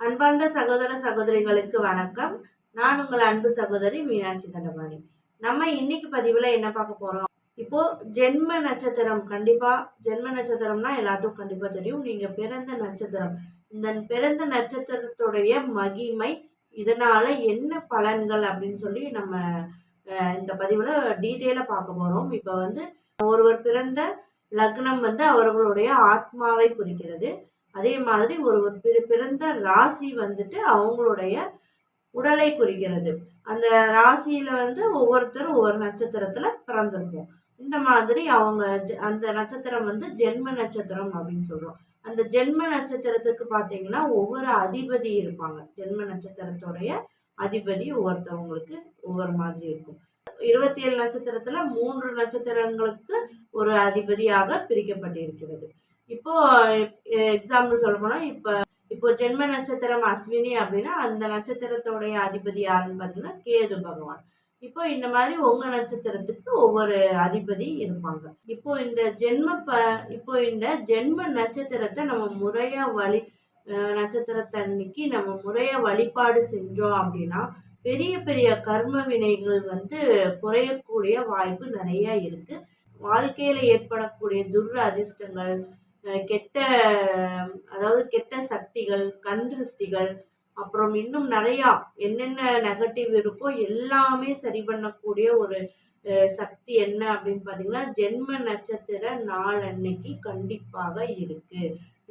அன்பார்ந்த சகோதர சகோதரிகளுக்கு வணக்கம். நான் உங்கள் அன்பு சகோதரி மீனாட்சி தண்டபாணி நம்ம இன்னைக்கு பதிவில் என்ன பார்க்க போகிறோம் இப்போ ஜென்ம நட்சத்திரம் கண்டிப்பாக ஜென்ம நட்சத்திரம்னா எல்லாத்துக்கும் கண்டிப்பாக தெரியும். நீங்கள் பிறந்த நட்சத்திரம். இந்த பிறந்த நட்சத்திரத்துடைய மகிமை இதனால் என்ன பலன்கள் அப்படின்னு சொல்லி நம்ம இந்த பதிவில் டீட்டெயிலாக பார்க்க போகிறோம் இப்போ வந்து ஒருவர் பிறந்த லக்னம் வந்து அவர்களுடைய ஆத்மாவை குறிக்கிறது. அதே மாதிரி ஒருவர் பிற- பிறந்த ராசி வந்துட்டு அவங்களுடைய உடலை குறிக்கிறது. அந்த ராசியில வந்து ஒவ்வொருத்தரும் ஒவ்வொரு நட்சத்திரத்துல பிறந்திருப்போம். இந்த மாதிரி அவங்க அந்த நட்சத்திரம் வந்து ஜென்ம நட்சத்திரம் அப்படின்னு சொல்றோம். அந்த ஜென்ம நட்சத்திரத்துக்கு பார்த்தீங்கன்னா ஒவ்வொரு அதிபதி இருப்பாங்க. ஜென்ம நட்சத்திரத்துடைய அதிபதி ஒவ்வொருத்தவங்களுக்கு ஒவ்வொரு மாதிரி இருக்கும். இருபத்தி ஏழு நட்சத்திரத்துல மூன்று நட்சத்திரங்களுக்கு ஒரு அதிபதியாக பிரிக்கப்பட்டிருக்கிறது. இப்போ எக்ஸாம்பிள் சொல்ல போனால் இப்போ இப்போ ஜென்ம நட்சத்திரம் அஸ்வினி அப்படின்னா அந்த நட்சத்திரத்தோடைய அதிபதி யாருன்னு பார்த்தீங்கன்னா கேது பகவான். இப்போ இந்த மாதிரி உங்க நட்சத்திரத்துக்கு ஒவ்வொரு அதிபதி இருப்பாங்க. இப்போ இந்த ஜென்ம ப இப்போ இந்த ஜென்ம நட்சத்திரத்தை நம்ம முறையா வழி நட்சத்திரத்தன்னைக்கு நம்ம முறையா வழிபாடு செஞ்சோம் அப்படின்னா பெரிய பெரிய கர்ம வினைகள் வந்து குறையக்கூடிய வாய்ப்பு நிறைய இருக்கு. வாழ்க்கையில ஏற்படக்கூடிய துர் அதிர்ஷ்டங்கள் கெட்ட அதாவது கெட்ட சக்திகள் கண் திருஷ்டிகள் அப்புறம் இன்னும் நிறையா என்னென்ன நெகட்டிவ் இருக்கோ எல்லாமே சரி பண்ணக்கூடிய ஒரு சக்தி என்ன அப்படின்னு பார்த்தீங்கன்னா ஜென்ம நட்சத்திர நாள் அன்னைக்கு கண்டிப்பாக இருக்கு.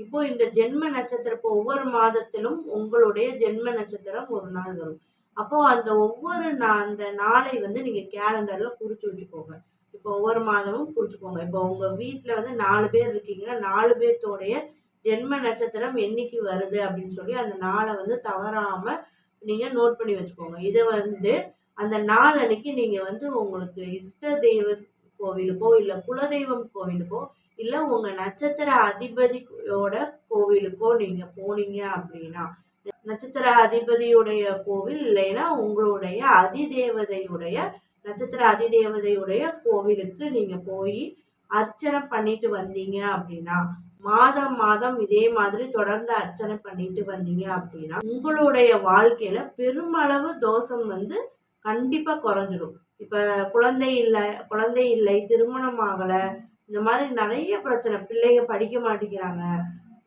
இப்போ இந்த ஜென்ம நட்சத்திரம் இப்போ ஒவ்வொரு மாதத்திலும் உங்களுடைய ஜென்ம நட்சத்திரம் ஒரு நாள் வரும். அப்போ அந்த ஒவ்வொரு நா அந்த நாளை வந்து நீங்க கேலண்டர்ல குறிச்சு வச்சுக்கோங்க. ஒவ்வொரு மாதமும் குறிச்சுக்கோங்க இப்போ உங்க வீட்டில் வந்து நாலு பேர் இருக்கீங்கன்னா நாலு பேர்த்தோடைய ஜென்ம நட்சத்திரம் என்னைக்கு வருது அப்படின்னு சொல்லி அந்த நாளை வந்து தவறாம நீங்க நோட் பண்ணி வச்சுக்கோங்க. இதை வந்து அந்த நாள் அன்னைக்கு நீங்க வந்து உங்களுக்கு இஷ்ட தெய்வ கோவிலுக்கோ இல்லை குலதெய்வம் கோவிலுக்கோ இல்லை உங்க நட்சத்திர அதிபதியோட கோவிலுக்கோ நீங்க போனீங்க அப்படின்னா நட்சத்திர அதிபதியுடைய கோவில் இல்லைன்னா உங்களுடைய அதிதேவதையுடைய நட்சத்திர அதிதேவதையுடைய கோவிலுக்கு நீங்க போய் அர்ச்சனை பண்ணிட்டு வந்தீங்க அப்படின்னா மாதம் மாதம் இதே மாதிரி தொடர்ந்து அர்ச்சனை பண்ணிட்டு வந்தீங்க அப்படின்னா உங்களுடைய வாழ்க்கையில பெருமளவு தோஷம் வந்து கண்டிப்பா குறைஞ்சிடும் இப்ப குழந்தை இல்லை குழந்தை இல்லை திருமணம் ஆகல இந்த மாதிரி நிறைய பிரச்சனை. பிள்ளைங்க படிக்க மாட்டேங்கிறாங்க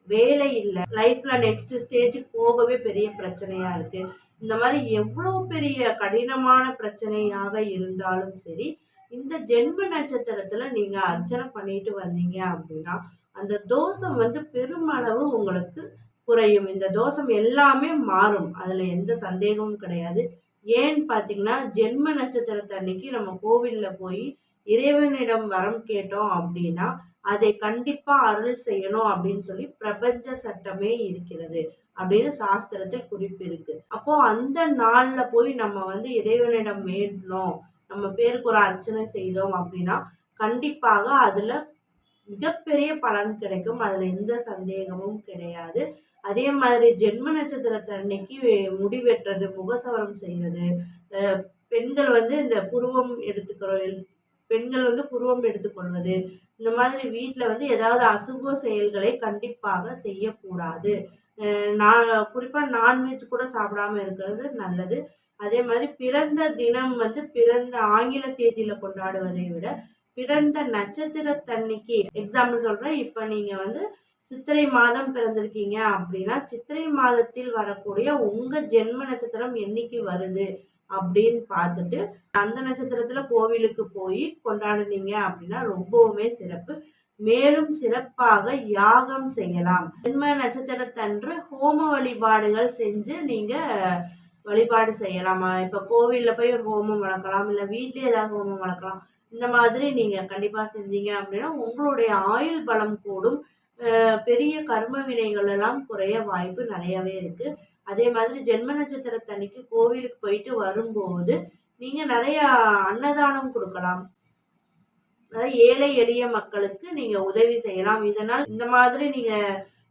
வேலை இல்லை. லைஃப்ல நெக்ஸ்ட் ஸ்டேஜுக்கு போகவே பெரிய பிரச்சனையா இருக்கு. இந்த மாதிரி எவ்வளோ பெரிய கடினமான பிரச்சனையாக இருந்தாலும் சரி இந்த ஜென்ம நட்சத்திரத்தில் நீங்கள் அர்ச்சனை பண்ணிட்டு வந்தீங்க அப்படின்னா அந்த தோஷம் வந்து பெருமளவு உங்களுக்கு குறையும். இந்த தோஷம் எல்லாமே மாறும். அதில் எந்த சந்தேகமும் கிடையாது. ஏன்னு பார்த்தீங்கன்னா ஜென்ம நட்சத்திரத்தன்னைக்கு நம்ம கோவிலில் போய் இறைவனிடம் வரம் கேட்டோம் அப்படின்னா அதை கண்டிப்பா அருள் செய்யணும் அப்படின்னு சொல்லி பிரபஞ்ச சட்டமே இருக்கிறது அப்படின்னு சாஸ்திரத்தில் குறிப்பிருக்கு. அப்போ அந்த நாள்ல போய் நம்ம வந்து இறைவனிடம் வேண்டணும் நம்ம பேருக்கு ஒரு அர்ச்சனை செய்தோம் அப்படின்னா கண்டிப்பாக அதுல மிகப்பெரிய பலன் கிடைக்கும். அதுல எந்த சந்தேகமும் கிடையாது. அதே மாதிரி ஜென்ம நட்சத்திரத்தன்னைக்கு முடி வெட்டுறது முகசவரம் செய்யறது பெண்கள் வந்து இந்த புருவம் எடுத்துக்கிறோம் பெண்கள் வந்து புருவம் எடுத்துக்கொள்வது. இந்த மாதிரி வீட்டில் வந்து ஏதாவது அசுப செயல்களை கண்டிப்பாக செய்யக்கூடாது. நான் குறிப்பாக நான்வெஜ் கூட சாப்பிடாம இருக்கிறது நல்லது. அதே மாதிரி பிறந்த தினம் வந்து பிறந்த ஆங்கில தேதியில் கொண்டாடுவதை விட பிறந்த நட்சத்திர தன்னைக்கு எக்ஸாம்பிள் சொல்கிறேன் இப்போ நீங்கள் வந்து சித்திரை மாதம் பிறந்திருக்கீங்க அப்படின்னா சித்திரை மாதத்தில் வரக்கூடிய உங்கள் ஜென்ம நட்சத்திரம் என்னைக்கு வருது? அப்படின்னு பார்த்துட்டு அந்த நட்சத்திரத்துல கோவிலுக்கு போய் கொண்டாடுனீங்க அப்படின்னா ரொம்பவுமே சிறப்பு. மேலும் சிறப்பாக யாகம் செய்யலாம். ஜென்ம நட்சத்திரத்தன்று ஹோம வழிபாடுகள் செஞ்சு நீங்க வழிபாடு செய்யலாம்? இப்போ கோவில்ல போய் ஒரு ஹோமம் வளர்க்கலாம் இல்லை வீட்லயே ஏதாவது ஹோமம் வளர்க்கலாம். இந்த மாதிரி நீங்க கண்டிப்பா செஞ்சீங்க அப்படின்னா உங்களுடைய ஆயுள் பலம் கூடும். பெரிய கர்ம வினைகள் எல்லாம் குறைய வாய்ப்பு நிறையவே இருக்கு. அதே மாதிரி ஜென்ம நட்சத்திரத்தன்னைக்கு கோவிலுக்கு போயிட்டு வரும்போது நீங்க நிறைய அன்னதானம் கொடுக்கலாம். அதாவது ஏழை எளிய மக்களுக்கு நீங்க உதவி செய்யலாம். இதனால் இந்த மாதிரி நீங்க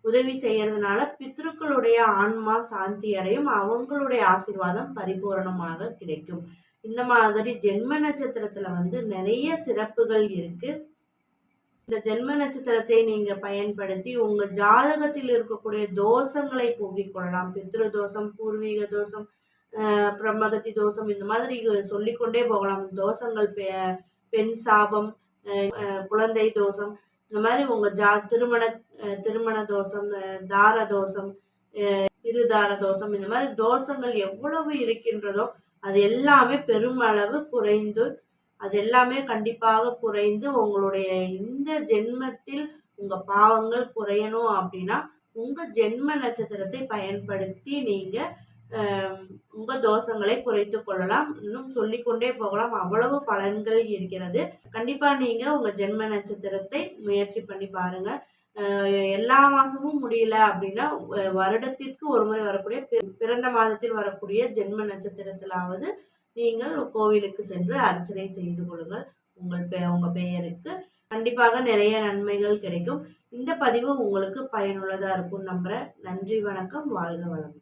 உதவி செய்யறதுனால பித்ருக்களுடைய ஆன்மா சாந்தி அடையும். அவங்களுடைய ஆசிர்வாதம் பரிபூரணமாக கிடைக்கும். இந்த மாதிரி ஜென்ம நட்சத்திரத்துல வந்து நிறைய சிறப்புகள் இருக்கு. இந்த ஜென்ம நட்சத்திரத்தை நீங்க பயன்படுத்தி உங்க ஜாதகத்தில் இருக்கக்கூடிய தோஷங்களை போக்கிக் கொள்ளலாம். பித்ரு தோஷம் பூர்வீக தோஷம் பிரம்மகத்தி தோஷம் இந்த மாதிரி சொல்லிக்கொண்டே போகலாம். தோஷங்கள் பெ- பெண் சாபம் குழந்தை தோஷம் இந்த மாதிரி உங்க ஜா திருமண திருமண தோஷம் தார தோஷம் இருதார தோஷம் இந்த மாதிரி தோஷங்கள் எவ்வளவு இருக்கின்றதோ அது எல்லாமே பெருமளவு குறைந்து அது எல்லாமே கண்டிப்பாக குறைந்து உங்களுடைய இந்த ஜென்மத்தில் உங்க பாவங்கள் குறையணும் அப்படின்னா உங்க ஜென்ம நட்சத்திரத்தை பயன்படுத்தி நீங்க உங்கள் உங்க தோஷங்களை குறைத்து கொள்ளலாம். இன்னும் சொல்லிக்கொண்டே போகலாம். அவ்வளவு பலன்கள் இருக்கிறது. கண்டிப்பா நீங்க உங்க ஜென்ம நட்சத்திரத்தை முயற்சி பண்ணி பாருங்க. எல்லா மாசமும் முடியல அப்படின்னா வருடத்திற்கு ஒரு முறை வரக்கூடிய பிறந்த மாதத்தில் வரக்கூடிய ஜென்ம நட்சத்திரத்திலாவது நீங்கள் கோவிலுக்கு சென்று அர்ச்சனை செய்து கொள்ளுங்கள். உங்கள் பெ உங்க பெயருக்கு கண்டிப்பாக நிறைய நன்மைகள் கிடைக்கும். இந்த பதிவு உங்களுக்கு பயனுள்ளதா இருக்கும் நம்புறேன். நன்றி வணக்கம். வாழ்க வளம்